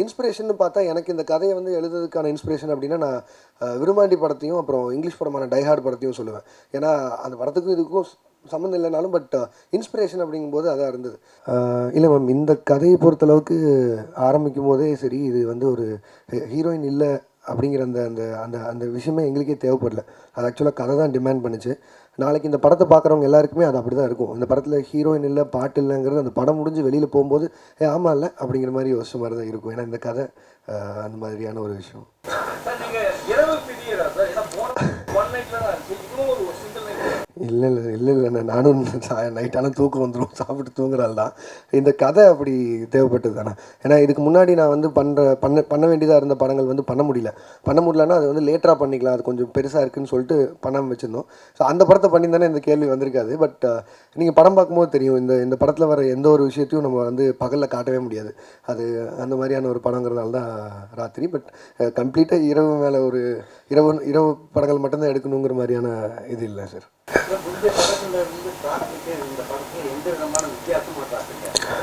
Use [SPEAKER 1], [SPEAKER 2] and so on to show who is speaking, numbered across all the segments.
[SPEAKER 1] Inspiration பார்த்தா எனக்கு இந்த கதையை வந்து எழுதுறதுக்கான இன்ஸ்பிரேஷன் அப்படின்னா நான் விரும்பாண்டி விருமாண்டி படத்தையும் அப்புறம் இங்கிலீஷ் படமான டைஹார்ட் படத்தையும் சொல்லுவேன். ஏன்னா அந்த படத்துக்கும் இதுக்கும் சம்மந்தம் இல்லைனாலும் பட் இன்ஸ்பிரேஷன் அப்படிங்கும்போது அதான் இருந்தது. இல்லை மேம் இந்த கதையை பொறுத்தளவுக்கு ஆரம்பிக்கும் போதே சரி இது வந்து ஒரு ஹீரோயின் இல்லை அப்படிங்கிற அந்த அந்த அந்த அந்த விஷயமே எங்களுக்கே தேவைப்படல. அது ஆக்சுவலாக கதை தான் டிமாண்ட் பண்ணுச்சு. நாளைக்கு இந்த படத்தை பார்க்குறவங்க எல்லாருக்குமே அது அப்படி தான் இருக்கும். இந்த படத்தில் ஹீரோயின் இல்லை பாட்டு இல்லைங்கிறது அந்த படம் முடிஞ்சு வெளியில் போகும்போது ஏ ஆமாம் இல்லை அப்படிங்கிற மாதிரி யோசிச்ச மாதிரி தான் இருக்கும். ஏன்னா இந்த கதை அந்த மாதிரியான ஒரு விஷயம்
[SPEAKER 2] சார் நீங்க இரவு பிரியரா சார் ஏன்னா போன ஒன் நைட்ல தான் இருக்கு இதுவும் ஒரு சிங்கிள் நைட்
[SPEAKER 1] இல்லை இல்லை இல்லை இல்லைண்ணா நானும் நைட்டான தூக்கம் வந்துடும் சாப்பிட்டு தூங்குறாள் தான் இந்த கதை அப்படி தேவைப்பட்டது தானே ஏன்னா இதுக்கு முன்னாடி நான் வந்து பண்ணுற பண்ண பண்ண வேண்டியதாக இருந்த படங்கள் வந்து பண்ண முடியல. பண்ண முடியலன்னா அது வந்து லேட்டராக பண்ணிக்கலாம். அது கொஞ்சம் பெருசாக இருக்குன்னு சொல்லிட்டு பண்ணாமல் வச்சுருந்தோம். ஸோ அந்த படத்தை பண்ணியிருந்தானே இந்த கேள்வி வந்திருக்காது. பட் uh, நீங்கள் படம் பார்க்கும்போது தெரியும். இந்த இந்த படத்தில் வர எந்த ஒரு விஷயத்தையும் நம்ம வந்து பகலில் காட்டவே முடியாது. அது அந்த மாதிரியான ஒரு படங்கிறதுனால தான் ராத்திரி. பட் கம்ப்ளீட்டாக uh, இரவு மேலே ஒரு இரவு இரவு படங்கள் மட்டும்தான் எடுக்கணுங்கிற மாதிரியான இது இல்லை சார்
[SPEAKER 2] கார்த்திகே இந்த எந்த விதமான வித்தியாசமும்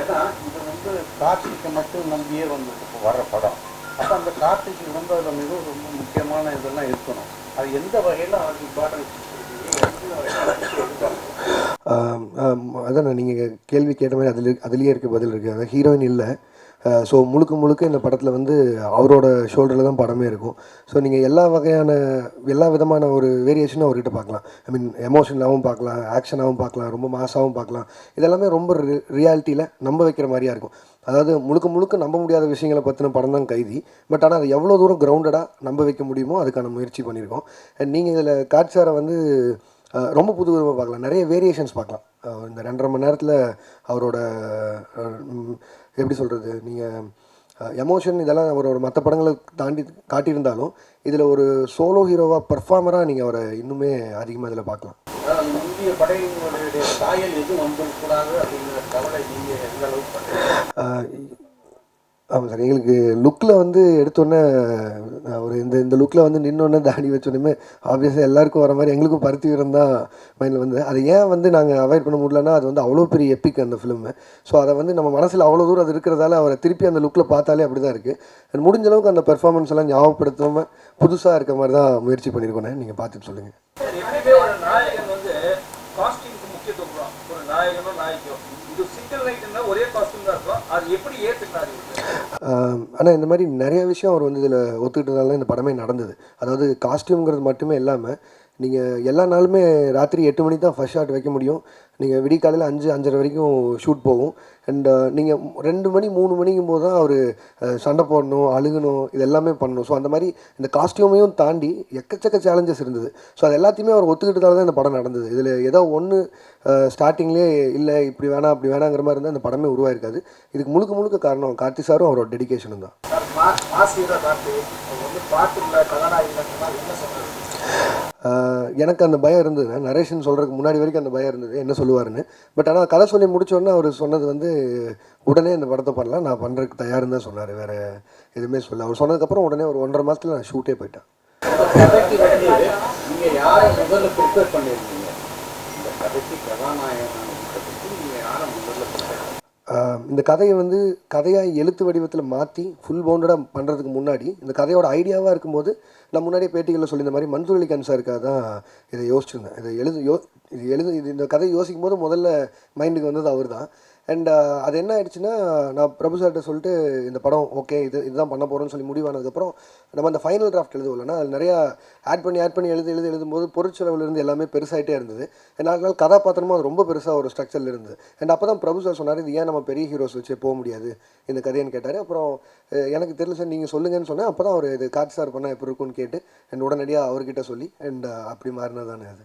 [SPEAKER 2] ஏன்னா இது வந்து கார்த்திகை மட்டும் நம்பியே வந்து இப்போ படம். அப்போ அந்த கார்த்திகை வந்து அதில் ரொம்ப முக்கியமான இதெல்லாம் இருக்கணும். அது எந்த வகையில் அவருக்கு இம்பார்ட்டன்ஸ்
[SPEAKER 1] அதான் நீங்கள் கேள்வி கேட்ட மாதிரி அதில் அதுலேயே இருக்க பதில் இருக்குது அதாவது ஹீரோயின் இல்லை. ஸோ முழுக்க முழுக்க இந்த படத்தில் வந்து அவரோட ஷோல்டரில் தான் படமே இருக்கும். ஸோ நீங்கள் எல்லா வகையான எல்லா விதமான ஒரு வேரியேஷனும் அவர்கிட்ட பார்க்கலாம். ஐ மீன் எமோஷனலாகவும் பார்க்கலாம் ஆக்ஷனாகவும் பார்க்கலாம் ரொம்ப மாசாகவும் பார்க்கலாம். இதெல்லாமே ரொம்ப ரியாலிட்டியில் நம்ப வைக்கிற மாதிரியா இருக்கும். அதாவது முழுக்க முழுக்க நம்ப முடியாத விஷயங்களை பற்றின படம் தான் கைதி. பட் ஆனால் அது எவ்வளோ தூரம் கிரவுண்டடாக நம்ப வைக்க முடியுமோ அதுக்கான முயற்சி பண்ணியிருக்கோம். அண்ட் நீங்கள் இதில் காட்சாரை வந்து ரொம்ப புது விதமாக பார்க்கலாம். நிறைய வேரியேஷன்ஸ் பார்க்கலாம். இந்த ரெண்டரை மணி நேரத்தில் அவரோட எப்படி சொல்கிறது நீங்கள் எமோஷன் இதெல்லாம் அவரோட மற்ற படங்களை தாண்டி காட்டியிருந்தாலும் இதில் ஒரு சோலோ ஹீரோவாக பர்ஃபார்மராக நீங்கள் அவரை இன்னுமே அதிகமாக இதில் பார்க்கலாம். ஆமாம் சார். எங்களுக்கு லுக்கில் வந்து எடுத்தோன்னே ஒரு இந்த இந்த லுக்கில் வந்து நின்னோடனே தாடி வச்சோடனே ஆப்வியஸாக எல்லாருக்கும் வர மாதிரி எங்களுக்கும் பருத்தி வீரம் தான் மைண்டில் வந்து அதை ஏன் வந்து நாங்கள் அவாய்ட் பண்ண முடியலன்னா அது வந்து அவ்வளோ பெரிய எப்பிக் அந்த ஃபிலிமு ஸோ அதை வந்து நம்ம மனசில் அவ்வளோ தூரம் அது இருக்கிறதால அவரை திருப்பி அந்த லுக்கில் பார்த்தாலே அப்படி தான் இருக்குது முடிஞ்ச அளவுக்கு அந்த பெர்ஃபார்மன்ஸ் எல்லாம் ஞாபகப்படுத்தாமல் புதுசாக இருக்க மாதிரி தான் முயற்சி பண்ணியிருக்கோண்ணே நீங்கள் பார்த்துட்டு சொல்லுங்கள்
[SPEAKER 2] ஒரு நாயகனோ நாயகியோ. இது சிங்கிள் நைட்னா ஒரே காஸ்டியூம் தான் இருக்கும். அது எப்படி ஏற்றுக்கிறாரு
[SPEAKER 1] ஆனால் இந்த மாதிரி நிறையா விஷயம் அவர் வந்து இதில் ஒத்துக்கிட்டதால தான் இந்த படமே நடந்தது. அதாவது காஸ்ட்யூம்ங்கிறது மட்டுமே இல்லாமல் நீங்கள் எல்லா நாளுமே ராத்திரி எட்டு மணிக்கு தான் ஃபர்ஸ்ட் ஷாட் வைக்க முடியும். நீங்கள் விடிய காலையில் அஞ்சு அஞ்சரை வரைக்கும் ஷூட் போகும். அண்ட் uh, நீங்கள் ரெண்டு மணி மூணு மணிக்கும் போது தான் அவர் சண்டை போடணும் அழுகணும் இது எல்லாமே பண்ணணும். ஸோ அந்த மாதிரி இந்த காஸ்டியூமையும் தாண்டி எக்கச்சக்க சேலஞ்சஸ் இருந்தது. ஸோ அது எல்லாத்தையுமே அவர் ஒத்துக்கிட்டதால தான் இந்த படம் நடந்தது. இதில் ஏதோ ஒன்று ஸ்டார்டிங்லேயே இல்லை இப்படி வேணாம் அப்படி வேணாங்கிற மாதிரி இருந்தால் இந்த படமே உருவாயிருக்காது. இதுக்கு முழுக்க முழுக்க காரணம் கார்த்தி சாரும் அவரோட டெடிகேஷனும் தான். எனக்கு அந்த பயம் இருந்தது. நரேஷன் சொல்கிறதுக்கு முன்னாடி வரைக்கும் அந்த பயம் இருந்தது. என்ன சொல்லுவாருன்னு. பட் ஆனால் கதை சொல்லி முடிச்ச அவர் சொன்னது வந்து உடனே அந்த படத்தை பண்ணலாம். நான் பண்ணுறதுக்கு தயாருன்னு தான் சொன்னார். வேறு எதுவுமே சொல்ல அவர் சொன்னதுக்கப்புறம் உடனே ஒரு ஒன்றரை மாதத்தில் நான் ஷூட்டே போயிட்டேன்.
[SPEAKER 2] கதைக்கு வந்து இந்த
[SPEAKER 1] கதையை வந்து கதையாக எழுத்து வடிவத்தில் மாற்றி ஃபுல் பவுண்டடாக பண்ணுறதுக்கு முன்னாடி இந்த கதையோட ஐடியாவாக இருக்கும்போது நான் முன்னாடியே பேட்டிகளில் சொல்லியிருந்த மாதிரி மன்சூர் அலி கான் தான் இதை யோசிச்சிருந்தேன். இதை எழுது யோ இது எழுது இது இந்த கதையை யோசிக்கும் போது முதல்ல மைண்டுக்கு வந்தது அவர் தான் அண்ட் uh, அது என்ன ஆயிடுச்சுன்னா நான் பிரபு சார்கிட்ட சொல்லிட்டு இந்த படம் ஓகே இது இதுதான் பண்ண போகிறோம்னு சொல்லி முடிவானதுக்கப்புறம் நம்ம அந்த ஃபைனல் டிராஃப்ட் எழுதுவோம்லன்னா அது நிறையா ஆட் பண்ணி ஆட் பண்ணி எழுதி எழுதி எழுதும்போது பொருட்செலவுலேருந்து எல்லாமே பெருசாயிட்டே இருந்தது. நாலு நாள் கதாபாத்திரமும் அது ரொம்ப பெருசாக ஒரு ஸ்ட்ரக்சரில் இருந்தது. அண்ட் அப்போ தான் பிரபு சார் சொன்னார் இது ஏன் நம்ம பெரிய ஹீரோஸ் வச்சே போக முடியாது? இந்த கதைன்னு கேட்டார். அப்புறம் எனக்கு தெரியல சார் நீங்கள் சொல்லுங்கன்னு சொன்னேன். அப்போ தான் அவர் இது காட்சி சார் பண்ணால் எப்படி இருக்கும்னு கேட்டு அண்ட் உடனடியாக அவர்கிட்ட சொல்லி அண்ட் uh, அப்படி மாறினதானே அது.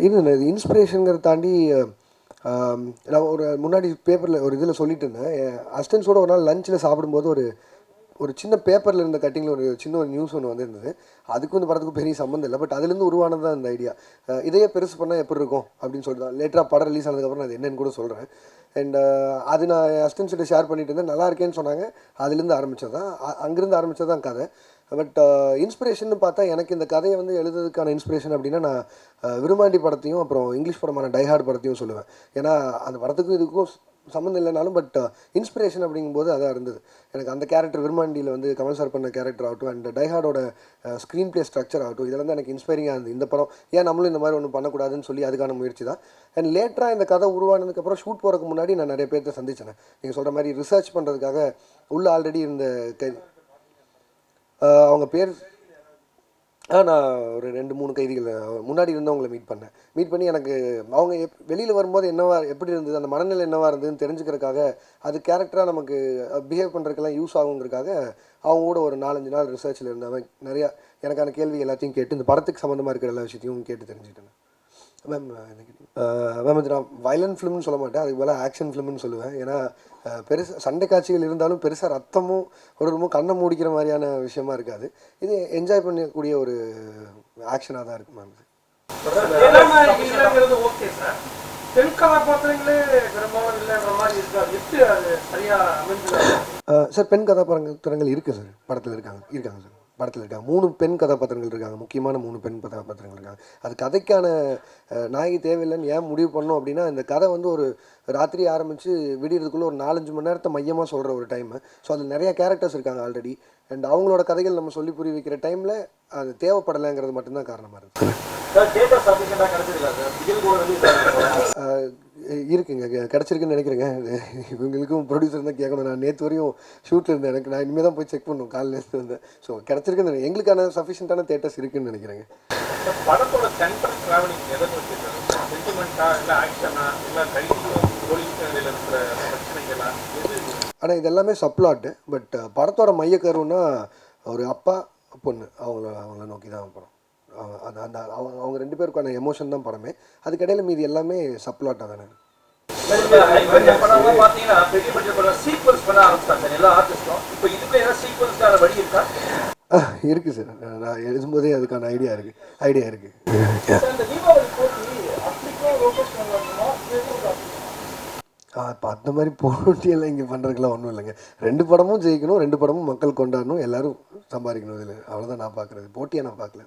[SPEAKER 1] இது இது இன்ஸ்பிரேஷனுங்கிறத தாண்டி நான் ஒரு முன்னாடி பேப்பரில் ஒரு இதில் சொல்லிட்டு இருந்தேன். அஸ்டன்ஸோட ஒரு நாள் லஞ்சில் சாப்பிடும்போது ஒரு ஒரு சின்ன பேப்பரில் இருந்த கட்டிங்கில் ஒரு சின்ன ஒரு நியூஸ் ஒன்று வந்துருந்தது. அதுக்கும் இந்த படத்துக்கும் பெரிய சம்மந்தம் இல்லை. பட் அதுலேருந்து உருவானது தான் இந்த ஐடியா இதையே பெருசு பண்ணால் எப்படி இருக்கும்? அப்படின்னு சொல்லிட்டு தான். லேட்டராக படம் ரிலீஸ் ஆனதுக்கப்புறம் நான் என்னன்னு கூட சொல்கிறேன் அண்ட் அது நான் அஸ்டன்ஸ்கிட்ட ஷேர் பண்ணிட்டு இருந்தேன். நல்லா இருக்கேன்னு சொன்னாங்க. அதுலேருந்து ஆரம்பித்தது தான் அ- அங்கேருந்து ஆரம்பித்தது தான் கதை. பட் இன்ஸ்பிரேஷன் uh, பார்த்தா எனக்கு இந்த கதையை வந்து எழுதுறதுக்கான இன்ஸ்பிரேஷன் அப்படின்னா நான் அஹ், விருமாண்டி படத்தையும் அப்புறம் இங்கிலீஷ் படமான டைஹார்ட் படத்தையும் சொல்லுவேன். ஏன்னா அந்த படத்துக்கும் இதுக்கும் சம்மந்தம் இல்லைனாலும் பட் இன்ஸ்பிரேஷன் uh, அப்படிங்கும்போது அதான் இருந்தது. எனக்கு அந்த கேரக்டர் விருமாண்டியில் வந்து கமல் சார் பண்ண கேரக்டர் ஆகட்டும் அண்ட் டைஹார்டோட ஸ்க்ரீன் ப்ளே ஸ்ட்ரக்சர் ஆகட்டும் இதெல்லாம் எனக்கு இன்ஸ்பைரிங்காக இருந்தது. இந்த படம் ஏன் நம்மளும் இந்த மாதிரி ஒன்று பண்ணக்கூடாதுன்னு சொல்லி அதுக்கான முயற்சி தான். அண்ட் லேட்டராக இந்த கதை உருவானதுக்கப்புறம் ஷூட் போகிறதுக்கு முன்னாடி நான் நிறைய பேர்த்த சந்திச்சேன். நீங்கள் சொல்கிற மாதிரி ரிசர்ச் பண்ணுறதுக்காக உள்ளே ஆல்ரெடி இருந்த கை அவங்க பேர் ஆ நான் ஒரு ரெண்டு மூணு கைதிகள் முன்னாடி இருந்தவங்களை மீட் பண்ணேன். மீட் பண்ணி எனக்கு அவங்க எப் வெளியில் வரும்போது என்னவா எப்படி இருந்தது அந்த மனநிலை என்னவாக இருந்ததுன்னு தெரிஞ்சுக்கிறதுக்காக அது கேரக்டராக நமக்கு பிஹேவ் பண்ணுறதுக்கெல்லாம் யூஸ் ஆகுங்கிறதுக்காக அவங்க கூட ஒரு நாலஞ்சு நாள் ரிசர்ச்சில் இருந்தவன். நிறையா எனக்கான கேள்வி எல்லாத்தையும் கேட்டு இந்த படத்துக்கு சம்மந்தமாக இருக்கிற எல்லா விஷயத்தையும் கேட்டு தெரிஞ்சுக்கிட்டேன். மேம் மேம் இது நான் வயலண்ட் ஃபிலிம்னு சொல்ல மாட்டேன். அதுக்கு மேலே ஆக்ஷன் ஃபிலிம்னு சொல்லுவேன். ஏன்னா பெருசு சண்டை காட்சிகள் இருந்தாலும் பெருசாக ரத்தமும் ரொம்ப கண்ணை மூடிக்கிற மாதிரியான விஷயமா இருக்காது. இது என்ஜாய் பண்ணக்கூடிய ஒரு ஆக்ஷனாக தான் இருக்கு மேம்
[SPEAKER 3] அமைஞ்சது?
[SPEAKER 1] சார் பெண் கதாபாத்திரங்கள் இருக்குது சார் படத்தில் இருக்காங்க இருக்காங்க சார் படத்தில் இருக்காங்க. மூணு பெண் கதாபாத்திரங்கள் இருக்காங்க. முக்கியமான மூணு பெண் கதாபாத்திரங்கள் இருக்காங்க. அது கதைக்கான நாயகி தேவையில்லைன்னு ஏன் முடிவு பண்ணோம் அப்படின்னா இந்த கதை வந்து ஒரு ராத்திரி ஆரம்பித்து விடியறதுக்குள்ளே ஒரு நாலஞ்சு மணி நேரத்தை மையமாக சொல்கிற ஒரு டைமு ஸோ அதில் நிறைய கேரக்டர்ஸ் இருக்காங்க ஆல்ரெடி அண்ட் அவங்களோட கதைகள் நம்ம சொல்லி புரிய வைக்கிற டைமில் அது தேவைப்படலைங்கிறது மட்டும்தான் காரணமாக இருக்குது இருக்குங்க. கிடைச்சிருக்குன்னு நினைக்கிறேங்க. இவங்களுக்கும் ப்ரொடியூசர் தான் கேட்கணும். நான் நேற்று வரையும் ஷூட்டில் இருந்தேன். எனக்கு நான் இனிமேல் தான் போய் செக் பண்ணணும். காலையில் இருந்தேன் ஸோ கிடச்சிருக்குன்னு. எங்களுக்கான சஃபிஷியண்ட்டான தேட்டர்ஸ் இருக்குன்னு நினைக்கிறேங்க. ஆனால் இது? எல்லாமே சப்ளாட்டு பட் படத்தோட மையக்கருன்னா ஒரு அப்பா பொண்ணு. அவங்கள அவங்கள நோக்கி தான் படம். அந்த அந்த அவங்க அவங்க ரெண்டு பேருக்கான எமோஷன் தான் படமே. அதுக்கிடையில மீதி எல்லாமே சப்ளாட்டாக தானே? இருக்கு.
[SPEAKER 3] படம்லாம் பார்த்தீங்கன்னா பெரிய பட்ஜெட் படம் சீக்வன்ஸ் பண்ண ஆரம்பிச்சிட்டாங்க சார் எல்லா ஆர்டிஸ்டும் இப்போ இதுக்கு ஏதாவது சீக்வன்ஸ்க்கான வழி இருக்கா?
[SPEAKER 1] ஆஹ் இருக்குது சார். நான் எழுதும்போதே அதுக்கான ஐடியா இருக்குது ஐடியா
[SPEAKER 3] பண்ணலாமா
[SPEAKER 1] இப்போ அந்த மாதிரி போட்டியெல்லாம் இங்கே பண்ணுறதுக்குலாம் ஒன்றும் இல்லைங்க. ரெண்டு படமும் ஜெயிக்கணும் ரெண்டு படமும் மக்கள் கொண்டாடணும் எல்லாரும் சம்பாதிக்கணும் இதில். அவ்வளோதான் நான் பார்க்குறது போட்டியை நான் பார்க்கல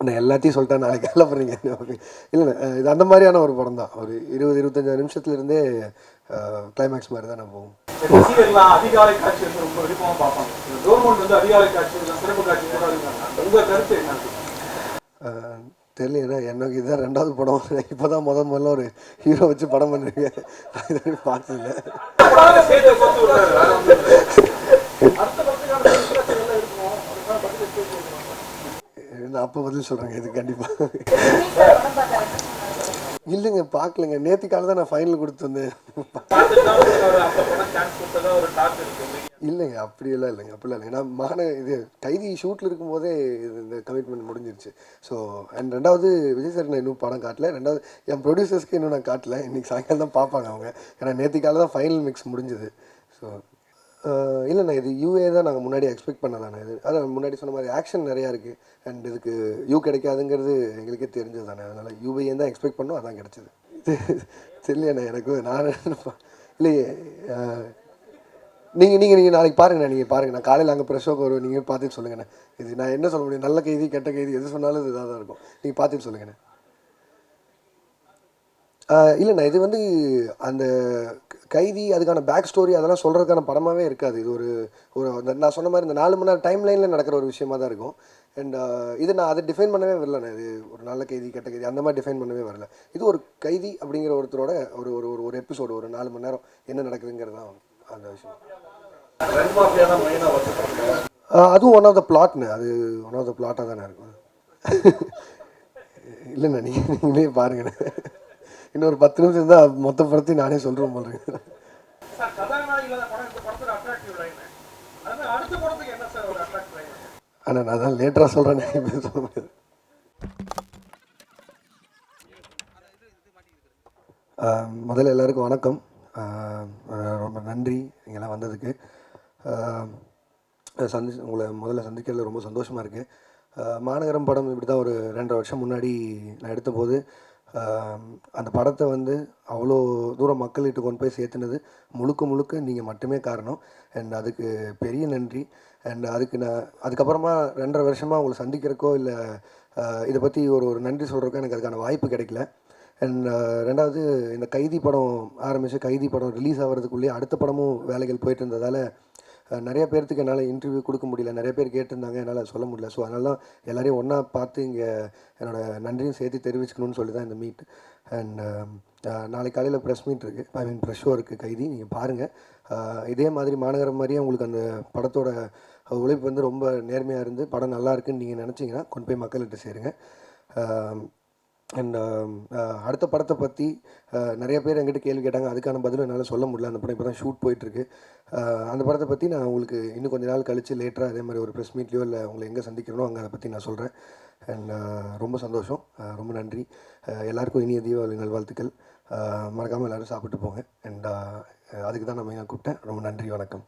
[SPEAKER 1] நான் எல்லாத்தையும் சொல்லிட்டேன் நாளைக்கு கல்ல போகிறீங்க ஓகே இல்லை இது அந்த மாதிரியான ஒரு படம் தான். ஒரு இருபது இருபத்தஞ்சு நிமிஷத்துல இருந்தே கிளைமேக்ஸ் மாதிரி தான் நம்ம போகும் தெரியல எனக்கு இதுதான் ரெண்டாவது படம். இப்போ தான் முதல் முதல்ல ஒரு ஹீரோ வச்சு படம் பண்ணுறீங்க பார்த்ததில்லை
[SPEAKER 4] சேர்த்து கொத்து விடுறாரு வேற ஒண்ணும் இல்லை.
[SPEAKER 3] அடுத்த படத்துக்கான inspiration எல்லாம் இருக்கும் அதுக்கான பட்ஜெட் பேசி
[SPEAKER 1] நான் அப்போ பதில் சொல்கிறேங்க இது கண்டிப்பாக இல்லைங்க பார்க்கலங்க. நேற்று காலை தான் நான் ஃபைனல் கொடுத்து வந்தேன். இல்லைங்க அப்படியெல்லாம் இல்லைங்க அப்படிலாம் இல்லைங்க. நான் மகனை இது கைதி ஷூட்டில் இருக்கும்போதே இது இந்த கமிட்மெண்ட் முடிஞ்சிருச்சு. ஸோ அண்ட் ரெண்டாவது விஜய் சார் நான் இன்னும் படம் காட்டல. ரெண்டாவது என் ப்ரொடியூசர்ஸ்க்கு இன்னும் நான் காட்டல. இன்றைக்கி சாயங்காலம் தான் பார்ப்பாங்க அவங்க. ஏன்னா நேற்று காலை தான் ஃபைனல் மிக்ஸ் முடிஞ்சுது. ஸோ இல்லைண்ணா இது யூஏ தான் நாங்கள் முன்னாடி எக்ஸ்பெக்ட் பண்ணலாண்ணா. இது அதான் முன்னாடி சொன்ன மாதிரி ஆக்ஷன் நிறையா இருக்குது அண்ட் இதுக்கு யூ கிடைக்காதுங்கிறது எங்களுக்கே தெரிஞ்சது தானே அதனால் யூஏ தான் எக்ஸ்பெக்ட் பண்ணோம் அதான் கிடச்சிது. தெரியலண்ணா எனக்கு நான் இல்லையே நீங்கள் நீங்கள் நீங்கள் நாளைக்கு பாருங்கண்ணா நீங்கள் பாருங்க. நான் காலையில் அங்கே ப்ரெஷ் வருவோம் நீங்கள் பார்த்துட்டு சொல்லுங்கண்ணே. இது நான் என்ன சொல்ல முடியும்? நல்ல கைதி கெட்ட கைதி எது சொன்னாலும் இது இதாக தான் இருக்கும். நீங்கள் பார்த்துட்டு சொல்லுங்கண்ணே. இல்லைண்ணா இது வந்து அந்த கைதி அதுக்கான பேக் ஸ்டோரி அதெல்லாம் சொல்கிறதுக்கான படமாகவே இருக்காது. இது ஒரு ஒரு அந்த நான் சொன்ன மாதிரி இந்த நாலு மணி நேரம் டைம் லைனில் நடக்கிற ஒரு விஷயமா தான் இருக்கும். அண்ட் இது நான் அதை டிஃபைன் பண்ணவே வரலண்ணே. இது ஒரு நல்ல கைதி கெட்ட கைதி அந்த மாதிரி டிஃபைன் பண்ணவே வரல. இது ஒரு கைதி அப்படிங்கிற ஒருத்தரோட ஒரு ஒரு ஒரு ஒரு எபிசோடு ஒரு நாலு மணி நேரம் என்ன நடக்குதுங்கிறது தான் அந்த விஷயம். அதுவும் ஒன் ஆஃப் த பிளாட்னு அது ஒன் ஆஃப் த பிளாட்டாக தானே இருக்கும். இல்லைண்ணா நீங்கள் நீங்களே பாருங்கண்ணே. இன்னொரு பத்து நிமிஷம் இருந்தால் மொத்த படத்தையும் நானே
[SPEAKER 3] அட்ராக்டிவ் லைன்
[SPEAKER 1] ஆனால் நான் தான் லேட்டராக சொல்கிறேன் இப்போ சொல்ல முடியாது. முதல்ல எல்லாருக்கும் வணக்கம். ரொம்ப நன்றி நீங்கள்லாம் வந்ததுக்கு. சந்தி உங்களை முதல்ல சந்திக்கிறதுல ரொம்ப சந்தோஷமாக இருக்குது மாநகரம் படம் இப்படி தான் ஒரு ரெண்டரை வருஷம் முன்னாடி நான் எடுத்தபோது அந்த படத்தை வந்து அவ்வளோ தூரம் மக்கள்கிட்ட கொண்டு போய் சேர்த்துனது முழுக்க முழுக்க நீங்கள் மட்டுமே காரணம். அண்ட் அதுக்கு பெரிய நன்றி. அண்ட் அதுக்கு நான் அதுக்கப்புறமா ரெண்டரை வருஷமாக உங்களை சந்திக்கிறக்கோ இல்லை இதை பற்றி ஒரு ஒரு நன்றி சொல்கிறக்கோ எனக்கு அதுக்கான வாய்ப்பு கிடைக்கல. அண்ட் ரெண்டாவது இந்த கைதி படம் ஆரம்பித்து கைதி படம் ரிலீஸ் ஆகிறதுக்குள்ளேயே அடுத்த படமும் வேலைகள் போயிட்டு இருந்ததால் நிறைய பேர்த்துக்கு என்னால் இன்டர்வியூ கொடுக்க முடியல. நிறைய பேர் கேட்டிருந்தாங்க. என்னால் சொல்ல முடியல. ஸோ அதனால தான் எல்லோரையும் ஒன்றா பார்த்து இங்கே என்னோட நன்றியும் சேர்த்து தெரிவிச்சுக்கணும்னு சொல்லி தான் இந்த மீட் um, அண்ட் நாளைக்கு காலையில் ப்ரெஸ் மீட் இருக்குது ஐ மீன் ப்ரெஷ் ஷோ இருக்குது கைதி. நீங்கள் பாருங்கள் இதே மாதிரி மாநகரம் மாதிரியே உங்களுக்கு அந்த படத்தோட உழைப்பு வந்து ரொம்ப நேர்மையாக இருந்து படம் நல்லா இருக்குன்னு நீங்கள் நினச்சிங்கன்னா கொண்டு போய் மக்கள்கிட்ட சேருங்க. அண்ட் um, uh, அடுத்த படத்தை பற்றி uh, நிறைய பேர் என்கிட்ட கேள்வி கேட்டாங்க. அதுக்கான பதிலும் என்னால் சொல்ல முடியல. அந்த படம் இப்போ தான் ஷூட் போயிட்டுருக்கு uh, அந்த படத்தை பற்றி நான் உங்களுக்கு இன்னும் கொஞ்ச நாள் கழித்து லேட்டராக அதே மாதிரி ஒரு ப்ரெஸ் மீட்லேயோ இல்லை உங்களை எங்கே சந்திக்கிறனோ அங்கே அதை பற்றி நான் சொல்கிறேன் அண்ட் ரொம்ப சந்தோஷம். ரொம்ப நன்றி. எல்லாருக்கும் இனிய தீபாவளி நல்வாழ்த்துக்கள். மறக்காமல் எல்லோரும் சாப்பிட்டு போங்க. அண்ட் அதுக்கு தான் நான் மெயினாக கூப்பிட்டேன். ரொம்ப நன்றி. வணக்கம்.